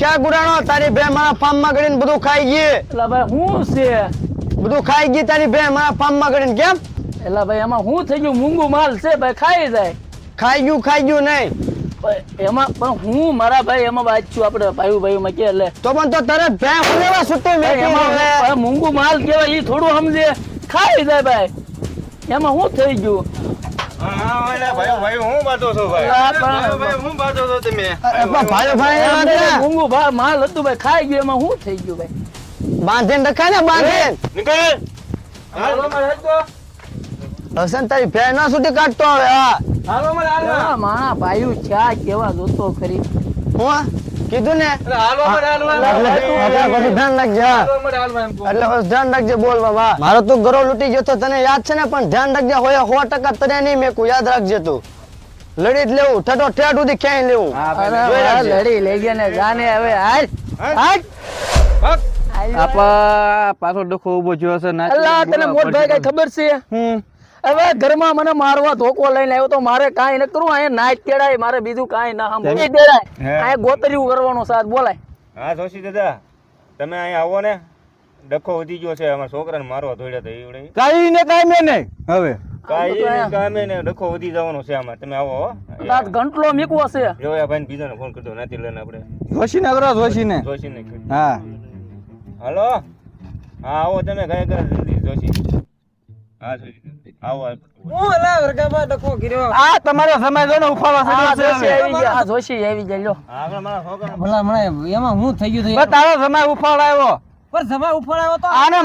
ક્યાં ગુડાણો? તારી બે મારા ફાર્મમાં ગળીને બધું ખાઈ ગઈ. એટલે ભાઈ હું છે? બધું ખાઈ ગઈ તારી બે મારા ફાર્મમાં ગળીને કેમ? એટલે ભાઈ એમાં હું થઈ ગયું? મૂંગું માલ છે ભાઈ ખાઈ જાય. ખાઈ ગયું ખાઈ ગયું નહીં. એમાં પણ હું મારા ભાઈ એમાં વાંચ્યું આપણે ભાઈ ભાઈ માં કે એટલે. તો પણ તો તરત ભે સુટ્ટી ભાઈ એમાં. મૂંગું માલ કેવાય એ થોડું સમજે. ખાઈ જાય ભાઈ. એમાં હું થઈ ગયું? ખાઈ ગયું એમાં શું થઈ ગયું ભાઈ? બાંધેન રખા ને બાંધીને. હસન તારી ફેર ના સુટી કાઢતો હવે હા. માણા ચા કેવા જોતો ખરી. હું કીધું ને? અરે હાલો મારે હાલો એટલે એટલે પછી ધ્યાન રાખજે હા. હાલો મારે હાલો એમ કહું. એટલે બસ ધ્યાન રાખજે બોલ બાબા. મારો તું ગરો લૂટી ગયો તો તને યાદ છે ને? પણ ધ્યાન રાખજે હોય સો ટકા તને નહીં મેકું. યાદ રાખજે તું. લડી જ લેવું. ઠેઠો ઠેઠ સુધી ક્યાંય લેવું. લડી લઈ ગયા ને જાને હવે હાલ. હાટ. ભાગ. આપા પાછો ડખો ઊભો થયો છે ના અલ્લા તને મોટભાઈ કઈ ખબર છે? હવે ઘરમાં મને મારવા ધોકો લઈને આવ્યો તો મારે કાંઈ ન કરવું અહીંયા નાચ તેડાય મારે બીજું કાંઈ ના. તેડાય અહીંયા ગોતરિયું કરવાનો સાથ બોલાય. હા જોશી દાદા તમે અહીંયા આવો ને. ડખો વધી ગયો છે અમારા છોકરાને મારવા ધોડ્યા તો એવડે કાઈ ને કાઈ મેં નહીં હવે. કાંઈ કામે ને ડખો વધી જવાનો છે આમાં. તમે આવો હો. તાત ઘંટલો મીકવો છે. જોયા ભાઈ બીજાને ફોન કરતો નથી લઈને આપણે. જોશી ને કરો જોશી ને જોશી ને હા. હાલો? હા આવો તમે કઈ ગયા જલ્દી જોશી.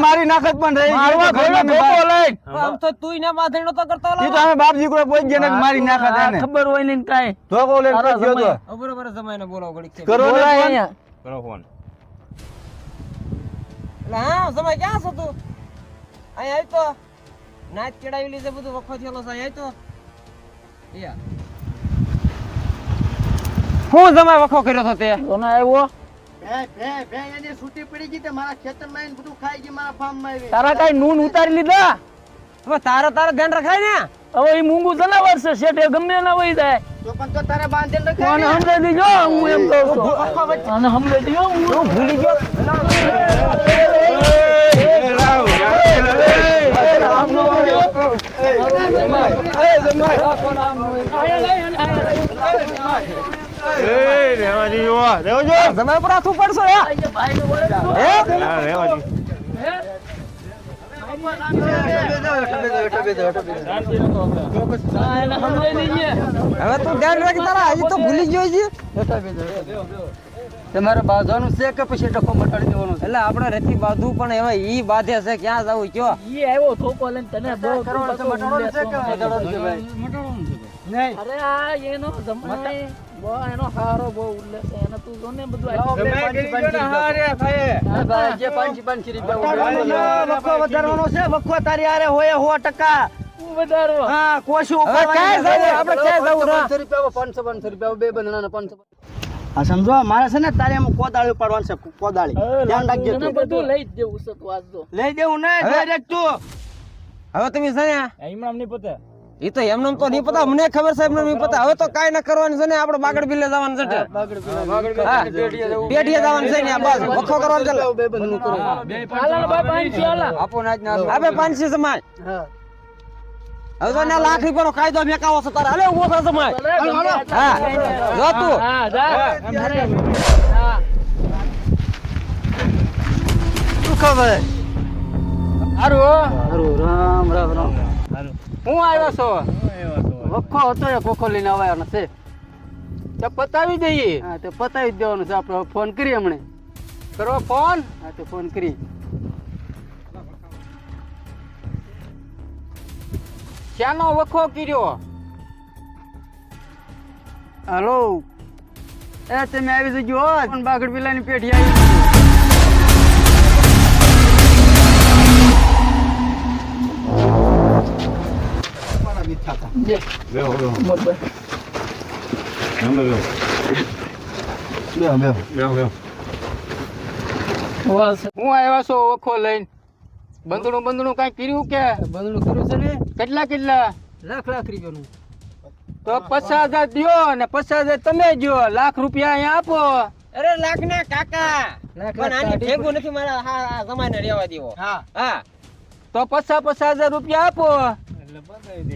મારા નાખત પણ રહી મારવા ગઈ ધોકો ઘરમાં લઈને. આમ તો તું ને બાંધણીનો તો કરતો ઈ તો અમે બાપ દીકરો પહોંચી ગયા ને મારી નાખત ખબર હોય ને કાંઈ. સમય. બોલાવો કરો ફોન. હા સમય ક્યાં છો તું? અહીંયા આવી તો. નાચ કેળાવી લીધે બધું વખો થયેલો સાહેબ તો હું સમય વખો કર્યો તો તે? કોનો આવ્યો? ભે ભે ભે એની છૂટી પડી ગઈ તે મારા ખેતરમાં આવીને બધું ખાઈ ગઈ મારા ફાર્મમાં આવી. તારા કઈ નૂન ઉતારી લીધા? હવે તારા તારા ધ્યાન રખાય ને. હવે એ મૂંગું જનાવર છે શેઠે ગમે ના વહી જાય તો પણ તો તારે બાંધીને રખાય ને. સમજાઈ દીજો હું એમ કહું છું. આને સમજાઈ દીજો હું ભૂલી ગયો. એ રેવા હવે તું ધ્યાન રાખી તારા હજી તો ભૂલી ગયો છે. તમારે બાંધવાનું છે કે પછી ડખો મટાડી દેવાનો છે? એટલે આપણે રેતી બાંધવું પણ એવા ઈ બાંધે છે ક્યાં જવું કયો? ઈ આવ્યો થોકો લઈને તને બહુ કરવાનો છે, મટાડવાનો છે કે મટાડવાનો છે ભાઈ? નહીં. અરે આ એનો જમાય બહુ એનો હારો બહુ ઉલ્લેખ છે. એને તું જો ને બધું આપ્યું. હા, ભાઈ, જે પાંચી પાંચી રૂપિયા વખો વધારવાનો છે? વખો તારી હોય વધારો હા કોશી આપણે ના રૂપિયા રૂપિયા બે હા સમજો મારે છે ને તારે એમ કોદાળી પાડવાનું છે કોદાળી. ધ્યાન રાખજે તું. બધું લઈ જ દેવું છે તું આજ લઈ દેવું ડાયરેક્ટ તું. હવે તમે છે ને? નહીં પતે. ઈ તો એમને તો નહીં પતા. મને ખબર સાહેબ એમને નહીં પતા. હવે તો કાઈ ના કરવાનું છે ને આપણે બાગડ બિલે જવાનું છે હા. પેઢીએ જવાનું છે ને બસ. વખો કરવાનું ચાલે આપો નાજ ના આપે પાંચસી સમાય હવે તો ના લાખ રૂપિયાનો કાયદો મેકાવો છે તારે. હાલે ઊભો થા સમાય હા જો તું. હા જા ખબર? હારું. હારું, રામ રામ રામ. હું આવ્યો છો? વખો હતો એ કોખો લઈને આવ્યા છે. તો પતાવી દઈએ. હા તો પતાવી દેવાનું છે. આપણે ફોન કરીએ હમણે. કરો ફોન? હા તો ફોન કરી શ્યાનો વખો કર્યો? હલો. એ તમે આવી જજો. બાગડ પેલાની પેઢી આવી? બેહો બેહો મોટભાઈ બેહો બેહો બેહો બેહો વાસ. હું આવ્યો છો વખો લઈને બંધણું બંધણું કાંઈ કર્યું કે બંધનું કર્યું છે ને કેટલા કેટલા લાખ લાખ રૂપિયાનું તો પચાસ હજાર દો ને પચાસ હજાર તમે જો લાખ રૂપિયા અહીંયા આપો અરે લાખ ના કાકા. લાખ પણ આની ભેગું નથી મારા હા હા જમાઈને રહેવા દેવો. હા. હા. તો પચાસ પચાસ હજાર રૂપિયા આપો.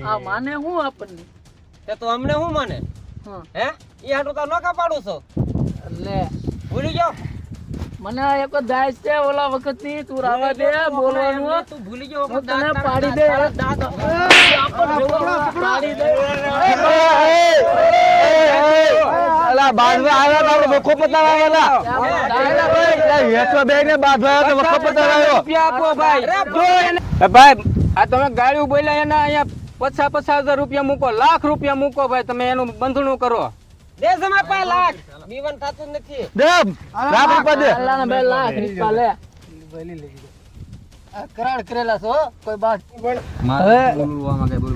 આ માને હું આપણને તે તો અમને શું માને હા. હે ઈ હાટું તો નોકા પાડું છો લે ભૂલી ગયો મને એક દાય છે ઓલા વખતની તું રાવા દે બોલવાનું તું ભૂલી ગયો હું તને પાડી દે પાડી દે અલા બાંધવા આવ્યા તો આપણે વખો પતાવા આવ્યા વેચવા બેગ ને બાંધવા આવ્યા તો વખો પતાવા આવ્યો ભાઈ ભાઈ આ તમે ગાડી બોલ્યા એના અહીંયા પચાસ પચાસ હજાર રૂપિયા મૂકો લાખ રૂપિયા મૂકો ભાઈ તમે એનું બંધણું કરો. દે જમા પા લાખ. બીવન થાતું નથી. દેમ રાત રૂપિયા દે. અલ્લાહના બે લાખ રૂપિયા લે. કરાર કરેલા છો કોઈ બાત હવે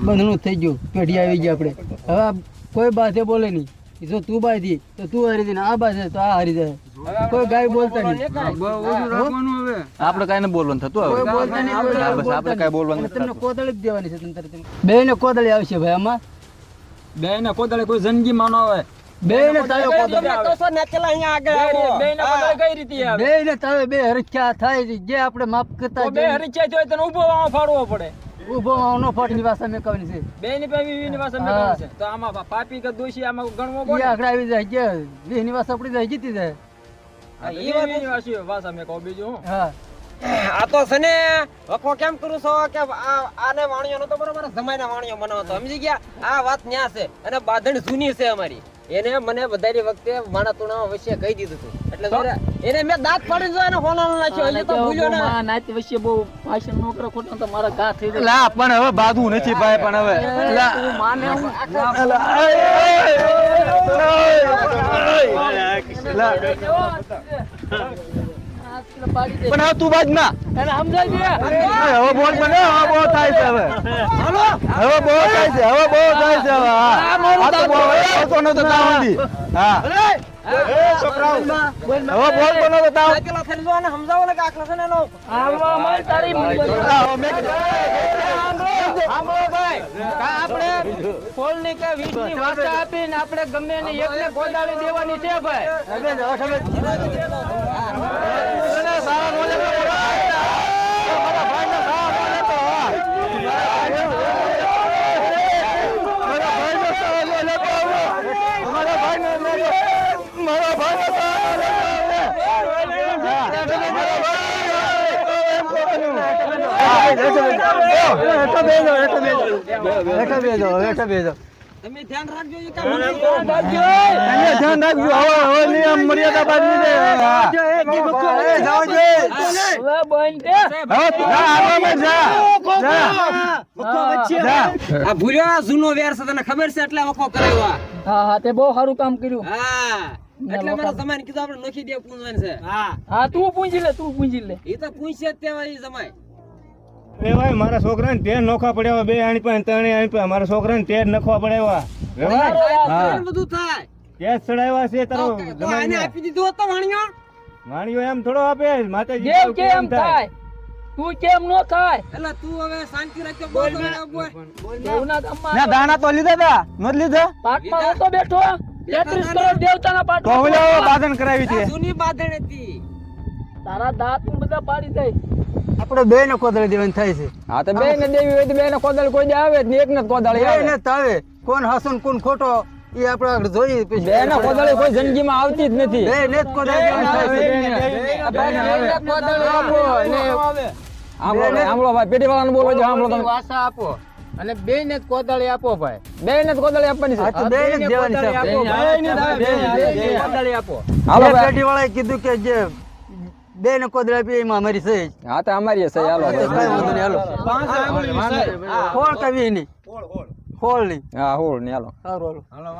બંધણું થઈ ગયું. પેઢી આવી ગયા આપણે. હવે કોઈ બાતે બોલે નહીં. જો તું બાધી તો તું હારી જાય આ બાય તો આ હારી જાય કોઈ ગાય બોલતા નહીં. આપણે કઈ ને બોલવાનું થતું કોઈ બોલતા નહીં કોઈ હા, ગાય બસ આપણે કાંઈ બોલવાનું તમને કોદળી જ દેવાની છે તંત્ર બે ને કોદળી આવશે ભાઈ આમાં. બે ને કોદળી કોઈ જિંદગી માનો આવે. બે ને તાળો કોદળી કહો છો ને અહીંયા આગળ આવો હા. કઈ રીતે બે ને તાવે બે હરખ્યા થાય જે આપણે માફ કરતા બે હરખ્યા જોઈએ તને ઊભો આવા ફાડવો પડે. ઊભો નો ફાટની ભાષા મેં કવની છે. બે ની પે વી ની પાસે કવની છે. તો આમાં પાપી કે દોષી આમાં ગણવો ઈ આખડા આવી જાય કે વીસની ભાષા આપણી જાય જીતી જાય. આ ઈ વાત ઈ વાસી ભાષા મેં કહું બીજું હું. હા. આ તો છે ને વખો કેમ કરું છો? કે આ આને વાણિયો નતો બરોબર? જમાઈના વાણિયો બનાવતો. સમજી ગયા? આ વાત ન્યા છે. અને બાંધણ જૂની છે અમારી. એને મને બધારી વખતે માણા તુણા વિશે કહી દીધું હતું એટલે એને મેં દાંત પાડી દીધો એને હોનાનો નાખ્યો હજી તો ભૂલ્યો ના. નાતી વચ્ચે બહુ ભાષણ નો કરો ખોટો તો મારા ગા થઈ જાય. લા પણ હવે બાંધવું નથી ભાઈ પણ હવે. લા. તું માને હું લા. પણ હવે તું બાજ ના. હવે બોલ બને હવે બહુ થાય છે હવે. હવે બહુ થાય છે હવે બહુ થાય છે હવે હા. આ તો બહુ હવે આવતો નતો તાવ સુધી હા. હવે બોલ બનો તો તાવ. આકેલા થઈ જો અને સમજાવો ને કે આખલા છે ને એનો આવવા માર તારી હા, હવે મેં આપણે ફોલની કે વીસની વાર્તા આપીને આપણે ગમે ને એકને ગોદાળી દેવાની છે ભાઈ તમે ધ્યાન રાખજો ઈ કામ મને ધ્યાન રાખજો હવે હવે નિયમ મર્યાદા બાંધવી દે હા. હવે બંધ દે હવે તું જા, આગળમાં જા. જા. જા. આ ભૂલ્યો જૂનો વેર છે તને ખબર છે એટલે વખો કરાયો હા હા તે બહુ સારું કામ કર્યું હા એટલે મારા જમાઈને કીધું આપણે નોખી દે પૂંજવાનું છે. હા. હા તું પૂંજી લે તું પૂંજી લે. એ તો એ ભાઈ મારા છોકરાને તેર નોખા પડ્યા બે આણી પાસે ત્રણે આણી પાસે મારા છોકરાને તેર નખવા પડ્યા હા. બધું થાય. કેસ ચડાવ્યા છે તારો તો- તો આને આપી દીધું હોત તો વાણિયો એમ થોડો આપે માતાજી કેવું કેમ થાય? તું કેમ નો થાય? એટલે તું હવે શાંતિ રાખજો બોલ બોલ ના. દાણા તો લીધા તા. નત લીધા? બેઠો. તેત્રીસ કરોડ દેવતાના તો પાટમાં ઓલે કરાવી છે? જૂની બાંધણ હતી. તારા દાંત બધા પાડી દે. આપણે બે ને કોદળી દેવાની થાય છે. હા તો બે ને દેવી હોય તો બે ને કોદાળી કોઈ આવે ને એક ને કોદાળી આવે. ને તાવે કોણ હસન ને કોણ ખોટો એ આપણે પછી. બે ને કોદાળી કોઈ જિંદગી માં આવતી જ નથી. બે ને દેવાની થાય છે. આંબળો ભાઈ, પેટી વાળાને બોલવા જો આંબળો તમે. વાસા આપો. અને બે ને જ કોદાળી આપો ભાઈ. બે ને જ કોદાળી આપવાની છે. હા બે ને દેવાની છે. કોદાળી આપો હાલો પેટી વાળાએ કીધું કે જે બે ને કોદળી આપી એમાં અમારી સહી છે. હા તો અમારી છે હાલો કઈ વાંધો નહીં. હાલો. ખોળ કવી નહીં ખોળ નહીં. હા. હોળની હાલો. સારું હાલો.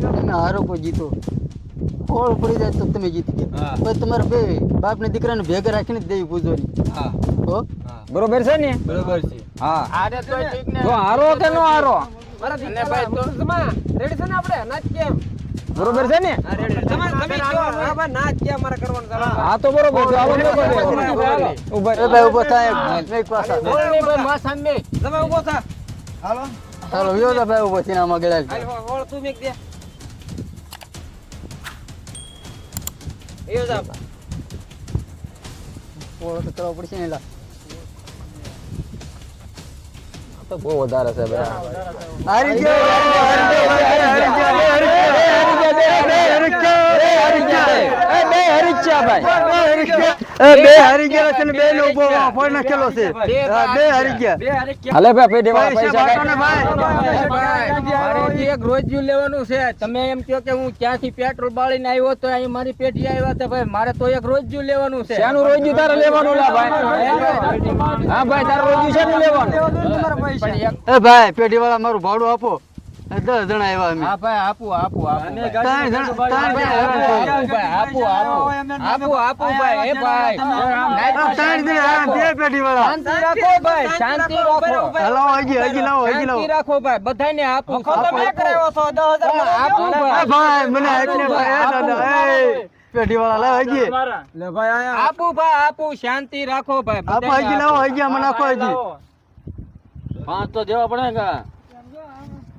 તમે હારો કોઈ જીતો. ખોળ પડી જાય તો તમે જીતી ગયા. પછી તમારે બે બાપ ને દીકરાને ભેગા રાખીને જ દેવી પૂજવાની. હો. બરોબર છે ને? બરોબર છે. હા. આરે તો ઠીક ને. જો હારો કે નો હારો? મારા દીકરા જમા રેડી છે ને આપણે? નાચ કેમ બરોબર છે ને? તમે હા ભાઈ હા તો બરોબર છે. હાલો. હાલો ઊભા. ભાઈ ઊભો થાય મેં પાછા. ભાઈ મે જમા ઊભો થા. ચાલો વિયો ભાઈ ઊભો થઈને આમાં ગળાલ હાલ તું મેક દે. એ જ આપ. ઓળખ તો કરવો પડશે ને એલા તો બહુ વધારે છે ભાઈ હારી ગયો હારી ગયો બે હારી ગયા છે ને બે નો ઊભો ફોન નાખેલો છે. બે હારી ગયા હાલે ભાઈ પેઢી વાળા પૈસા પૈસા બાટો કાઢ. ને ભાઈ. એક રોજ્યું લેવાનું છે. તમે એમ કહો કે હું ક્યાંથી પેટ્રોલ બાળીને આવ્યો તો અહીં મારી પેટી આવ્યા છે ભાઈ. મારે તો એક રોજ્યુ લેવાનું છે. એનું રોજ્યુ તારે લેવાનું લા ભાઈ? હા ભાઈ તારે રોજ્યું લેવાનું? ભાઈ પેઢી વાળા મારું ભાડું આપો. દસ જણા આવ્યા અમે. હા ભાઈ આપું આપું આપું ત્રણ જણા ત્રણ જણા આપું ભાઈ આપું આપું. આપું ભાઈ એ ભાઈ. ત્રણ જણા બે પેઢી વાળા. શાંતિ રાખો ભાઈ. શાંતિ રાખો લાવો હજી હજી લાવો હજી શાંતિ લાવો. રાખો ભાઈ. બધાને આપું. તમે કરાવ્યો છો? દસ હજાર ભાઈ. ભાઈ મને આપને ભાઈ. દાદા એ પેઢી વાળા લાવો હજી. આપું ભાઈ આપું. શાંતિ રાખો ભાઈ. આપો હજી લાવો હજી આમાં નાખો હજી. પાંચ તો દેવા પડે કે?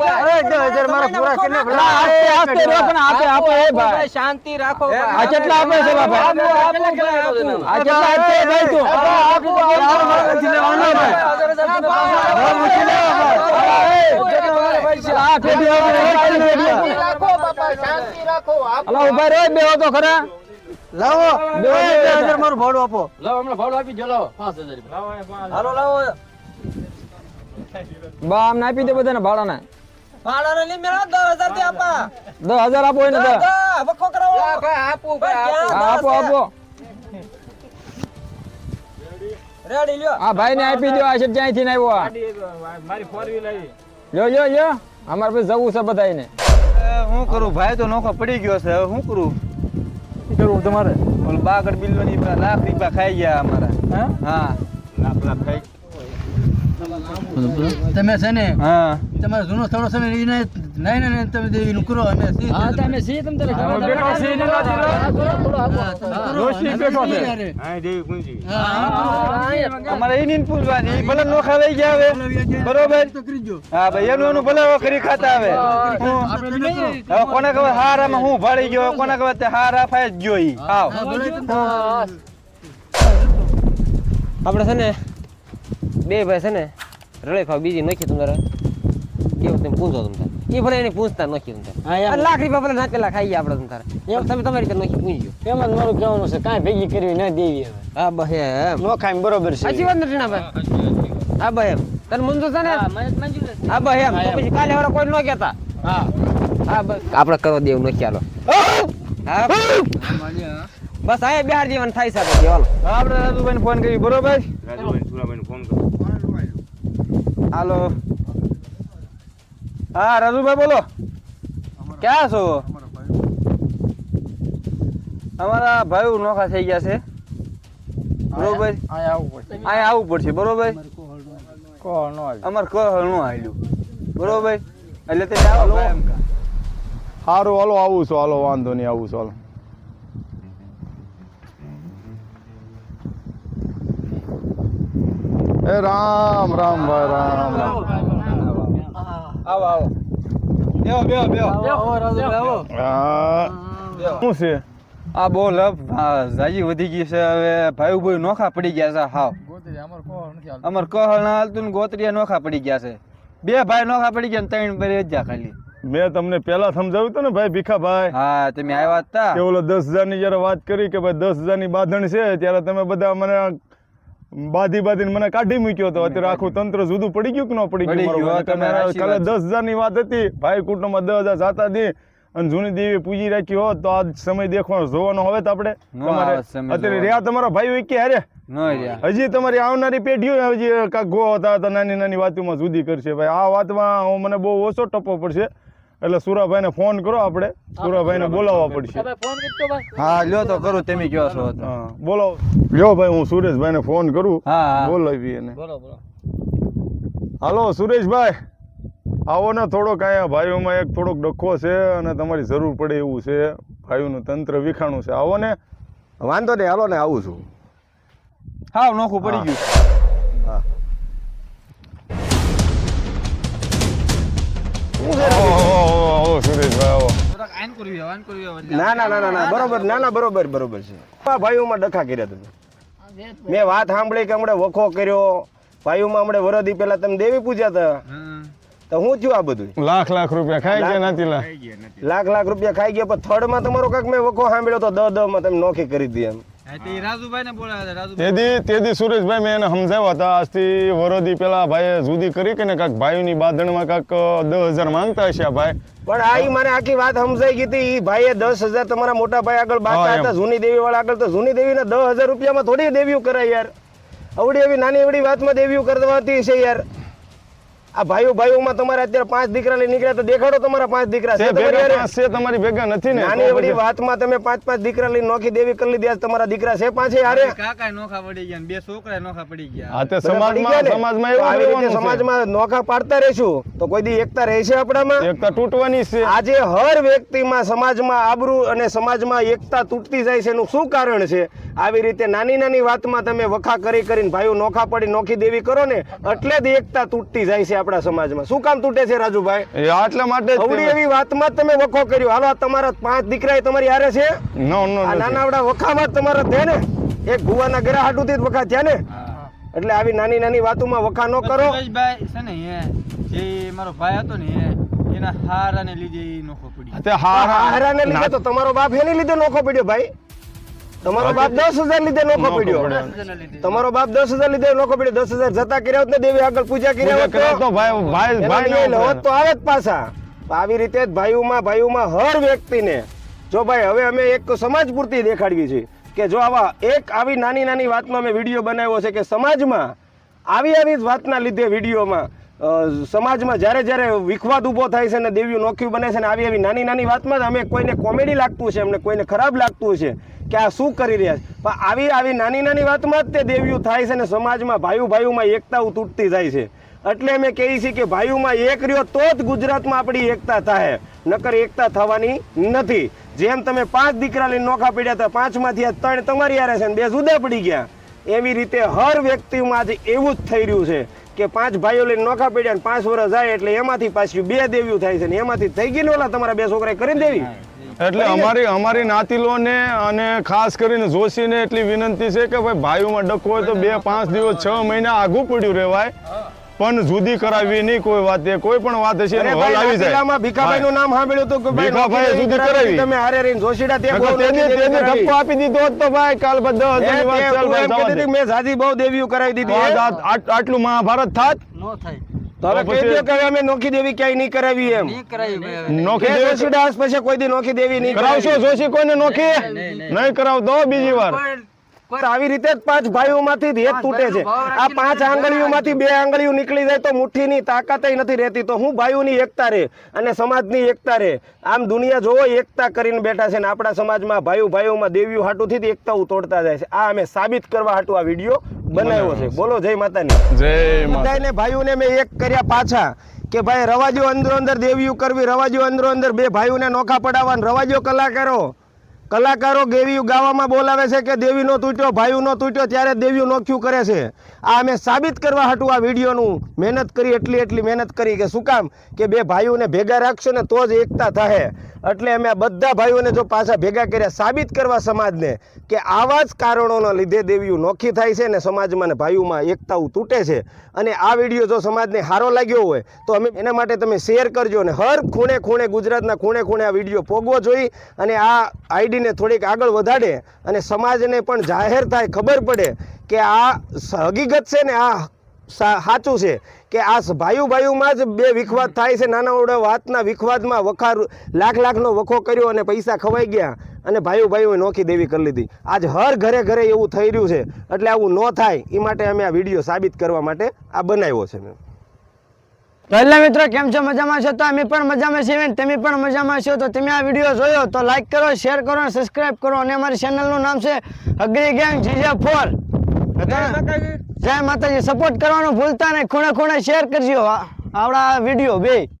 મારા પૂરા કરી નાખ. લા, આસ્તે આસ્તે રે પણ આપે આપે એ ભાઈ શાંતિ રાખો આ કેટલા આપે છે બાપા આ કેટલા આપે છે ભાઈ તું લાવો, મારે હજી લેવાનો ભાઈ. હા, મૂકી લેવો ભાઈ. આ પેઢી વાળા અલા ઊભા રે બેહો તો ખરા લાવો એ દસ હજાર મારું ભાડું આપો બા આમને આપી દે બધાને ભાડાને ભાડાને લઈ મેળવો, દસ હજાર આપા. દસ આપો એને તો. દસ, વખો કરાવો. આપું ભાઈ આપું. હા, આપો આપો. રેડી લ્યો. આ ભાઈ ને આપી દો આ છે ક્યાંયથી ને આવ્યો આ. લ્યો લ્યો લ્યો. અમારે પછી જવું છે બધા શું કરું? ભાઈ તો નોખો પડી ગયો છે હવે શું કરું? શું કરવું તમારે? ઓલું બાગડ બિલ્લો ની લાખ રૂપિયા ખાઈ ગયા અમારા. હા. લાખ લાખ ખાઈ. તમે છે ને હા. તમારો જૂનો સ્થળો છે ને નહીં ને તમે દેવીનું કરો અમે સી હા તમે સી તમ તારે બેઠો છે ને નથી રોશની બેઠો છે. અમારે એની ને ભલે નો ખવાઈ ગયા હવે બરોબર? હા ભાઈ એનું એનું ભલે કરી ખાતા આવે. હવે કોને ખબર હારામાં હું ભાડી ગયો કોને ખબર તે હારા ફાય જ ગયો ઈ. આવ. આપણે છે ને બે ભાઈ છે ને રળે ખાવ બીજી નોખી તમારે કેવું તમે પૂછો તમે એ ભલે એને પૂછતા નોખી તમે અને લાખ રૂપિયા ભલે નાખેલા ખાઈ ગયા આપણે એમ તમે તમારી રીતે નોખી પૂંજ્યો એમ જ મારું કહેવાનું છે કાંઈ ભેગી કરવી ન દેવી હવે. હા બહે એમ. નો ખાઈ બરોબર છે. સાચી વાત નથી ભાઈ. હા બહે એમ. તને મંજૂર છે ને? હા બહે એમ. તો પછી કાલે વાળા કોઈ ન કહેતા. હા. હા બસ. આપણે કરો દેવ નોખી હાલો હા. બસ આ બિહાર જીવન થાય છે હાલો આપણે રાજુભાઈ ફોન કરી બરોબર? હાલો. હા રાજુભાઈ બોલો. ક્યાં છો? અમારા ભાઈ નોખા થઈ ગયા છે. બરોબર? અહીંયા આવવું પડશે. બરોબર? અમારે કહળનું હાલ્યું. બરોબર? એટલે તે હારું સારું હાલો આવું છું. હાલો વાંધો નહીં આવું છું હાલો. એ રામ રામ ભાઈ રામ આવો આવો. બેહો બેહો બેહો. શું છે? આ બહુ લપ જાજી વધી ગઈ છે. હવે ભાઈ ભાઈ નોખા પડી ગયા છે. હાવ. અમાર કહળ ના હાલતું ને ગોતરીયા નોખા પડી ગયા છે. બે ભાઈ નોખા પડી ગયા ને ત્રણ ભાઈ જ ખાલી. મેં તમને પેલા સમજાવ્યું હતું ને ભાઈ ભીખાભાઈ? હા તમે આવ્યા હતા. કે ઓલો દસ હજારની જયારે વાત કરી કે ભાઈ દસ હજારની બાંધણ છે ત્યારે તમે બધા મને બાંધી બાંધીને મને કાઢી મૂક્યો હતો. અત્યારે આખું તંત્ર જુદું પડી ગયું કે ન પડી ગયું તમે કાલે દસ હજાર હજારની વાત હતી. ભાઈ કુટુંબમાં દસ હજાર જાતા દી અને જૂની દેવી પૂજી રાખી હોત તો આજ સમય દેખવાનો જોવાનો હવે તો આપણે તમારે અત્યારે રહ્યા તમારા ભાઈ હોય કે હારે? હજી તમારી આવનારી પેઢીઓ હજી કાંક ગો હતા નાની નાની વાતોમાં જુદી કરશે. ભાઈ આ વાતમાં હું મને બહુ ઓછો ટપ્પો પડશે. એટલે સુરાભાઈને ફોન કરો આપણે. સુરાભાઈને બોલાવવા પડશે. હા લ્યો તો કરું તમે કયો છો તો. હા બોલો. લ્યો ભાઈ હું સુરેશભાઈને ફોન કરું. હા, હા. બોલાવી એને. હાલો સુરેશભાઈ. આવો ને થોડોક અહીંયા ભાઈઓમાં એક થોડોક ડખો છે અને તમારી જરૂર પડે એવું છે. ભાઈઓનું તંત્ર વિખાણું છે. આવો ને. વાંધો નહીં હાલો ને આવું છું. હા નોખું પડી ગયું. ઓહો, સુરેશભાઈ આવો ના ના ના ના ના બરોબર ના ના બરોબર બરોબર છે. ભાઈઓમાં ડખા કર્યા તમે. મેં વાત સાંભળી કે હમણાં વખો કર્યો. ભાઈઓમાં હમણાં વરદી પેલા તમે દેવી પૂજ્યા હતા. તો હું થયું આ બધું લાખ લાખ રૂપિયા ખાઈ ગયા નથી લાખ. લાખ રૂપિયા ખાઈ ગયા પણ થર્ડમાં તમારો કાંઈક મેં વખો સાંભળ્યો તો દ દ માં તમે નોખી કરી દી એમ. તેદી તેદી સુરેશભાઈ મેં એને સમજાવ્યા હતા. આજથી વરોદી પેલા ભાઈએ જુદી કરી કે ને કાંક ભાઈઓની બાંધણમાં કાંક દસ હજાર માંગતા હશે ભાઈ. પણ આ મને આખી વાત સમજાઈ ગઈ હતી. ઈ ભાઈએ દસ હજાર તમારા મોટા ભાઈ આગળ બાકા હતા જૂની દેવી વાળા આગળ તો જૂની દેવીને દસ હજાર રૂપિયામાં થોડી દેવીઓ કરાય યાર. અવડી એવી નાની એવડી વાતમાં દેવીઓ કરવાતી છે યાર. આ ભાઈઓ ભાઈઓમાં તમારે અત્યારે પાંચ દીકરા લઈ નીકળ્યા તો દેખાડો તમારા પાંચ દીકરા. છે તમારી ભેગા છે તમારી ભેગા નથી ને. નાની એવડી વાતમાં તમે પાંચ પાંચ દીકરા લઈ નોખી દેવી કરી લીધી આજ તમારા દીકરા છે પાંચે હારે? કાકા નોખા પડી ગયા બે છોકરા નોખા પડી ગયા. હા તે સમાજમાં સમાજમાં આવી એવું રીતે સમાજમાં નોખા પાડતા રહેશું તો કોઈ દી એકતા રહેશે આપણામાં? એકતા તૂટવાની છે. આજે હર વ્યક્તિમાં સમાજમાં આબરૂ અને સમાજમાં એકતા તૂટતી જાય છે એનું શું કારણ છે? આવી રીતે નાની નાની વાતમાં તમે વખા કરી કરીને ભાઈઓ નોખા પડી નોખી દેવી કરો ને એટલે જ એકતા તૂટતી જાય છે આપણા સમાજમાં. શું કામ તૂટે છે રાજુભાઈ? એટલા માટે અવડી એવી વાતમાં તમે વખો કર્યો. હાલો તમારા પાંચ દીકરા એ તમારી હારે છે? નો નો નાનાવડા વખામાં તમારા થયા ને? એક ગુવાના ગરા હાટુથી જ વખા થયા ને? એટલે આવી નાની નાની વાતોમાં વખા ન કરો. સુરેશભાઈ છે ને જે મારો ભાઈ હતો ને એ એના હારાને લીધે નોખો પડ્યો. હારાને લીધે તો તમારો બાપ એની લીધે નોખો પડ્યો ભાઈ. તમારો બાપ દસ હજાર લીધે નોખો પડ્યો. તમારો બાપ દસ હજાર લીધે નોખો પડ્યો. દસ હજાર જતા કર્યા હોત ને દેવી આગળ પૂજા કર્યા હોત તો હોત આવે જ પાછા. આવી રીતે ભાઈઓમાં ભાઈઓમાં હર વ્યક્તિને જો ભાઈ હવે અમે એક સમાજ પૂરતી દેખાડવી છે કે જો આવા એક આવી નાની નાની વાતમાં મેં વીડિયો બનાવ્યો છે કે સમાજમાં આવી આવી જ વાતના લીધે વિડીયોમાં સમાજમાં જ્યારે જ્યારે વિખવાદ ઊભો થાય છે ને દેવીઓ નોખ્યું બને છે ને આવી આવી નાની નાની વાતમાં જ અમે કોઈને કોમેડી લાગતું છે, અમને કોઈને ખરાબ લાગતું છે કે આ શું કરી રહ્યા છે. પણ આવી આવી નાની નાની વાતમાં જ તે દેવીઓ થાય છે ને સમાજમાં ભાઈઓ ભાઈઓમાં એકતાઓ તૂટતી જાય છે. એટલે અમે કહીએ છીએ કે ભાઈઓમાં એક રહ્યો તો જ ગુજરાતમાં આપણી એકતા થાય. નકર એકતા થવાની નથી. જેમ તમે પાંચ દીકરા લઈને નોખા પડ્યા હતા, પાંચમાંથી આ ત્રણ તમારી હારે છે ને બે જુદા પડી ગયા. એવી રીતે હર વ્યક્તિમાં આજે એવું જ થઈ રહ્યું છે. કે પાંચ ભાઈઓ લઈને નોખા પડ્યા ને પાંચ વર્ષ જાય એટલે એમાંથી પાછું બે દેવ્યું થાય છે ને એમાંથી થઈ ગઈ ને ઓલા તમારા બે છોકરા કરીને દેવી? એટલે અમારી અમારી નાતીલોને અને ખાસ કરીને જોશીને એટલી વિનંતી છે કે ભાઈ ભાઈઓમાં ડકો હોય તો બે પાંચ દિવસ છ મહિના આઘું પડ્યું રહેવાય. પણ જુદી કરાવી નહીં કોઈ વાત એ કોઈ પણ વાત હશે એનો હલ આવી જાય. ભીખાભાઈ નું નામ સાંભળ્યું તો કે ભાઈ ભીખાભાઈએ નોખી કરાવી. તમે હારે રહીને જોશીડા તે નકર તેને તેને કરાવી. ધક્કો આપી દીધો તો ભાઈ કાલ બધા વાત ચાલ ભાઈ જવા દે. મેં જાજી બહુ દેવીઓ કરાવી દીધી આટલું મહાભારત થાત? નો થાય. તો હવે કહી કે અમે નોખી દેવી ક્યાંય નહીં કરાવી એમ. નોખી દેવી આજ પછી કોઈ દી નોખી દેવી નહીં કરાવશો જોશી કોઈને નોખી? નહીં કરાવતો બીજી વાર. તો આવી રીતે જ પાંચ ભાઈઓમાંથી એક તૂટે છે. આ પાંચ આંગળીઓમાંથી બે આંગળીઓ નીકળી જાય તો મુઠ્ઠીની તાકાત નથી રહેતી. તો હું ભાઈઓની એકતા રહે અને સમાજની એકતા રહે આમ દુનિયા જોવો એકતા કરીને બેઠા છે ને આપણા સમાજમાં ભાઈઓ ભાઈઓમાં દેવીઓ હાટુથી જ એકતાઓ તોડતા જાય છે. આ અમે સાબિત કરવા હાટુ આ વીડિયો બનાવ્યો છે. બોલો જય માતાની જય બધાને ભાઈઓને મેં એક કર્યા પાછા કે ભાઈ રવાજો અંદરો અંદર દેવીઓ કરવી રવાજો અંદરો અંદર બે ભાઈઓને નોખા પડાવવા ને રવાજો કલાકારો કલાકારો દેવી ગાવામાં બોલાવે છે કે દેવીનો તૂટ્યો ભાઈઓનો તૂટ્યો, ત્યારે દેવીઓ નોખ્યું કરે છે. આ અમે સાબિત કરવા હાટું આ વિડીયોનું મહેનત કરી, એટલી એટલી મહેનત કરી કે શું કામ? કે બે ભાઈઓને ભેગા રાખશો ને તો જ એકતા થશે એટલે અમે બધા ભાઈઓને જો પાછા ભેગા કર્યા, સાબિત કરવા સમાજને કે આવા જ કારણોના લીધે દેવીઓ નોખી થાય છે ને સમાજમાં અને ભાઈઓમાં એકતાઓ તૂટે છે. અને આ વીડિયો જો સમાજને સારો લાગ્યો હોય, તો અમે એના માટે તમે શેર કરજો અને હર ખૂણે ખૂણે ગુજરાતના ખૂણે ખૂણે આ વીડિયો પોગવો જોઈએ અને આ આઈડીને થોડીક આગળ વધારે અને સમાજને પણ જાહેર થાય ખબર પડે કે આ હકીકત છે ને આ સાચું છે કે આ ભાઈઓ ભાઈઓમાં જ બે વિખવાદ થાય છે. નાના મોટા વાતના વિખવાદમાં વખાર લાખ લાખનો વખો કર્યો અને પૈસા ખવાઈ ગયા અને ભાઈઓ ભાઈઓ નોખી દેવી કરી લીધી. આજ હર ઘરે ઘરે એવું થઈ રહ્યું છે. એટલે આવું ન થાય. એ માટે અમે આ વીડિયો સાબિત કરવા માટે આ બનાવ્યો છે મેં એટલે મિત્રો, કેમ છો? મજામાં છો? તો અમે પણ મજામાં છીએ તમે પણ મજામાં છો? તો તમે આ વીડિયો જોયો તો લાઈક કરો, શેર કરો અને સબસ્ક્રાઇબ કરો. અને અમારી ચેનલનું નામ છે અગ્રી ગેંગ જીજે ફોર જય માતાજી. સપોર્ટ કરવાનું ભૂલતા નહીં. ખૂણે ખૂણે શેર કરજો. આવડા વીડિયો બે